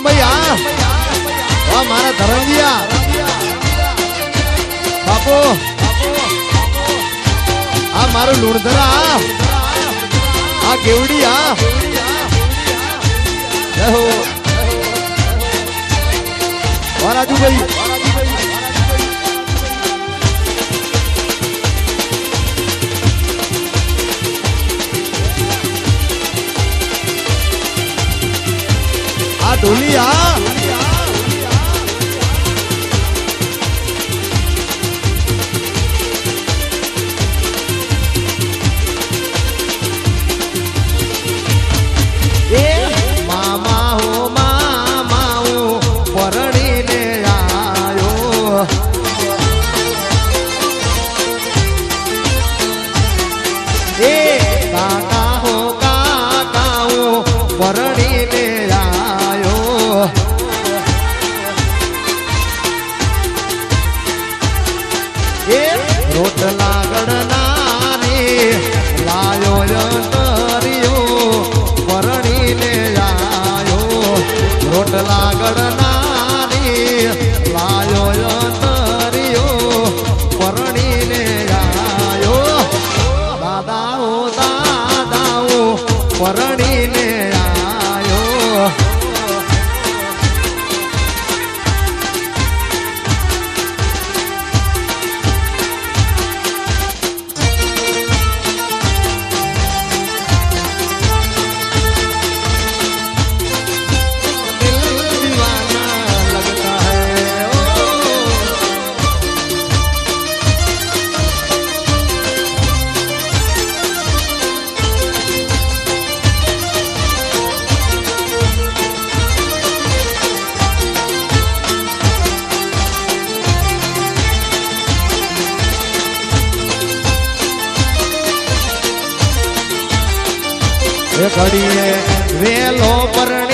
વિરમભાઈ હા વાહ, મારા ધરંગિયા બાપુ. આ મારું લુણધરા. આ આ કેવડી આ. જય હો. રાજુભાઈ. આ ઢોલી આ રોટલા ગણનારી લાયો યંતરિયો પરણીને આયો. દાદાઓ દાદાઓ પરણીને ઘડીએ વેલો પરણીસ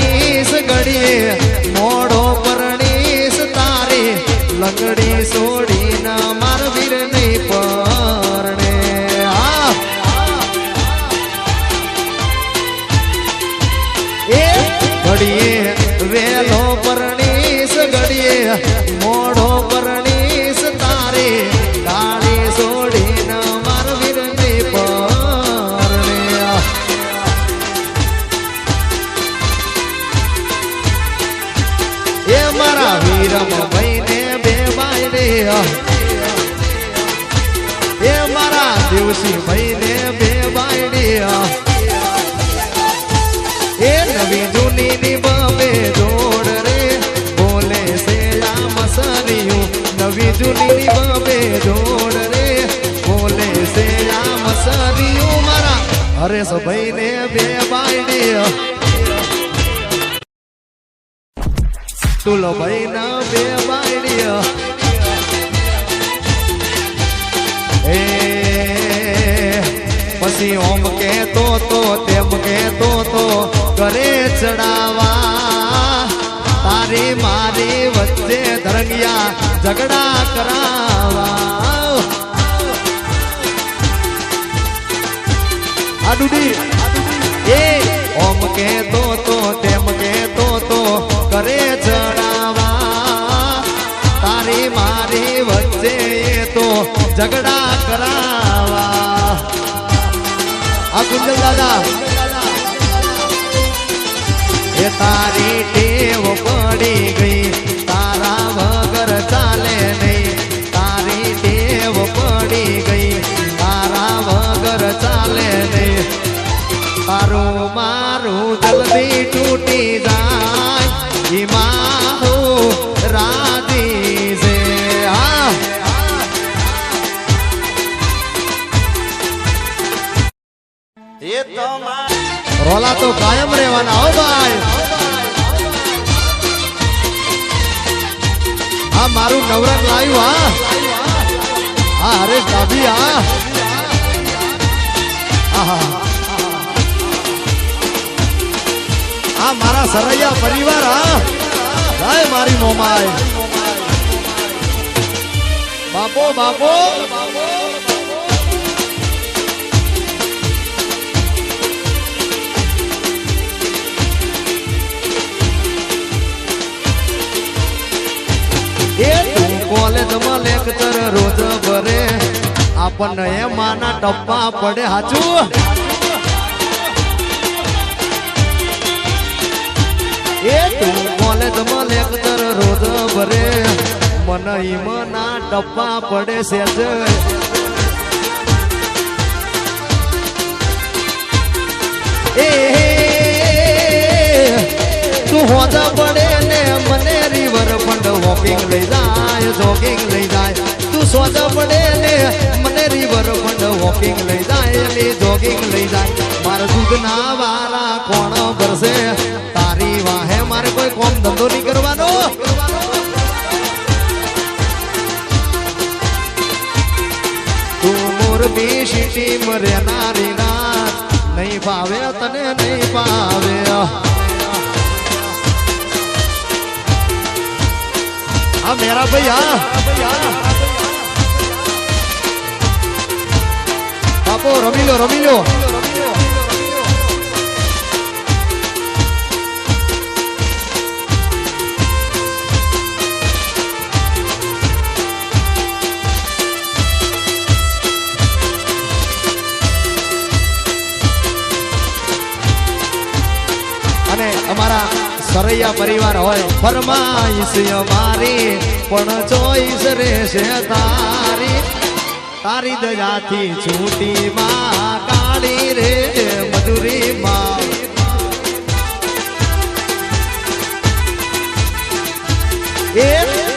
એ મારા દિવસી ભાઈને બે બાયને એ નવી જૂની ની બબે જોડ રે. બોલે છે આ મસલિયું નવી જૂની ની બબે જોડ રે. બોલે છે રામ મસલિયું મારા હરેશ ભાઈને બે બાયને તુલો ભાઈ ના બે બાયડીય પછી ઓમ કેતો તો, તેમ કેતો તો કરે ચડાવા. તારી મારી વચ્ચે ધરંગિયા ઝઘડા કરાવા. આડુડી એ ઓમ કેતો તો, તેમ કેતો તો કરે ચડાવા. તારી મારી વચ્ચે તો ઝઘડા કરાવા. આ કુંજલ દાદા. એ તારી કાયમ રહેવાના. હો ભાઈ. હા, મારું નવરંગ લાવ્યું હા. હા, હરેશ ડાભી હા. હા મારા સરૈયા પરિવાર, હા. જય મારી મોમાય બાપો બાપો. કોલેજમાં લેક્ચર રોજ ભરે આપણને એમાંના ટપ્પા પડે હાચું એ તું કોલેજમાં લેક્ચર રોજ ભરે મને ઈમના ટપ્પા પડે છે તું હોજા પડે મને રિવર ફંડ વોકિંગ લઈ જાય જોગિંગ લઈ જાય. તું સોજા પડે ને મને રિવર ફંડ વોકિંગ લઈ જાય, ને જોગિંગ લઈ જાય. મારા દૂધના વારા કોણ ભરશે? તારી વાહે મારે કોઈ કોમ ધંધો નહીં કરવાનો. તું મોરબી સિટી મરેનારી રાત નહીં ભાવે તને, નહીં ભાવે મેરા ભાઈ હા બાપો રમી લો રમી લો સરૈયા પરિવાર હોય, ફરમાઈશ અમારી, પણ ચોઈસ રહેશે તારી. તારી દયાથી છૂટી માં કાળી રે મજૂરી માં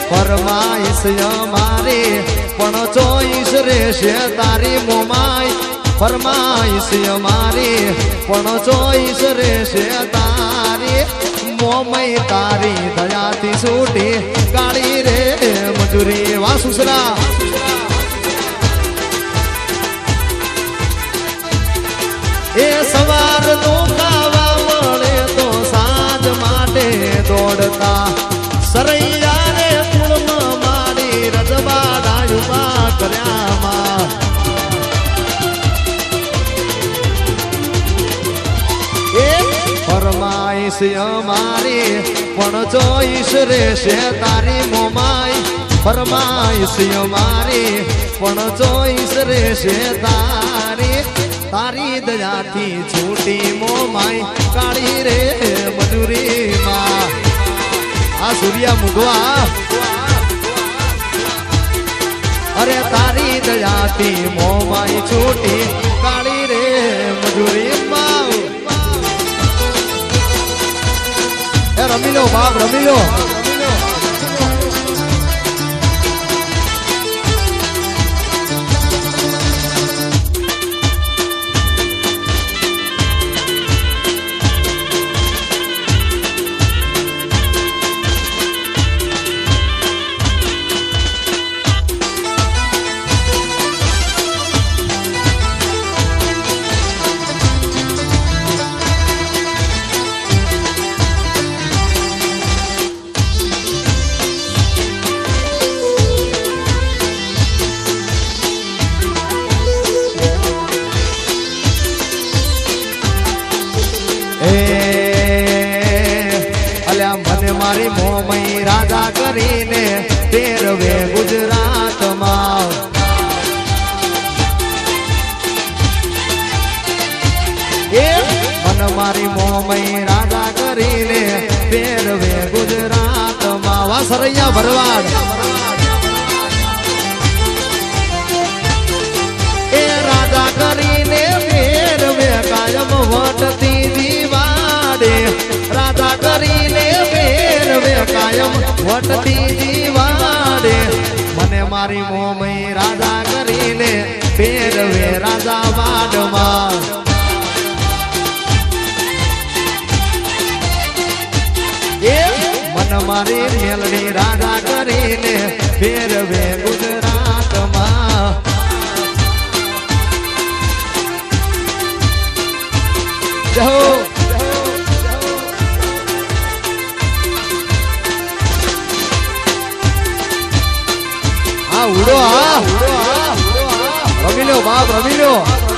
ફરમાઈશ અમારી, પણ ચોઈસ રહેશે તારી મોમાઈ. ફરમાઈશ અમારી, પણ ચોઈસ રહેશે તારી. મોમય તારી દયાથી છૂટી કાળી રે મજૂરી વાસુસરા. એ સવાર તો ખાવા મળે તો સાંજ માટે દોડતા સરૈયા ફરમાઈશ અમારી, પણ ચોઈસ રહેશે તારી મોમાઈ, ફરમાઈશ અમારી, પણ ચોઈસ રહેશે તારી તારી દયાથી છૂટી મોમાઈ, કાળી રે મજૂરીમાં આ સૂર્યા મુગવા અરે તારી દયાથી મોમાઈ છૂટી રમી લો મારી મોમઈ રાજા કરીને તેરવે ગુજરાતમાં. વાસરૈયા ભરવાડ. એ રાજા કરીને ફેરવે કાયમ વટતી દીવાડે. રાજા કરીને ફેરવે કાયમ વટતી દીવાડે. મને મારી મોમઈ રાજા કરીને ફેરવે રાજા વાડમાં. મન મારી મેલડી રાજા કરીને ફેરવે ગુજરાતમાં. હા. ઉડો, હા. રમી લો બાપ, રમી લો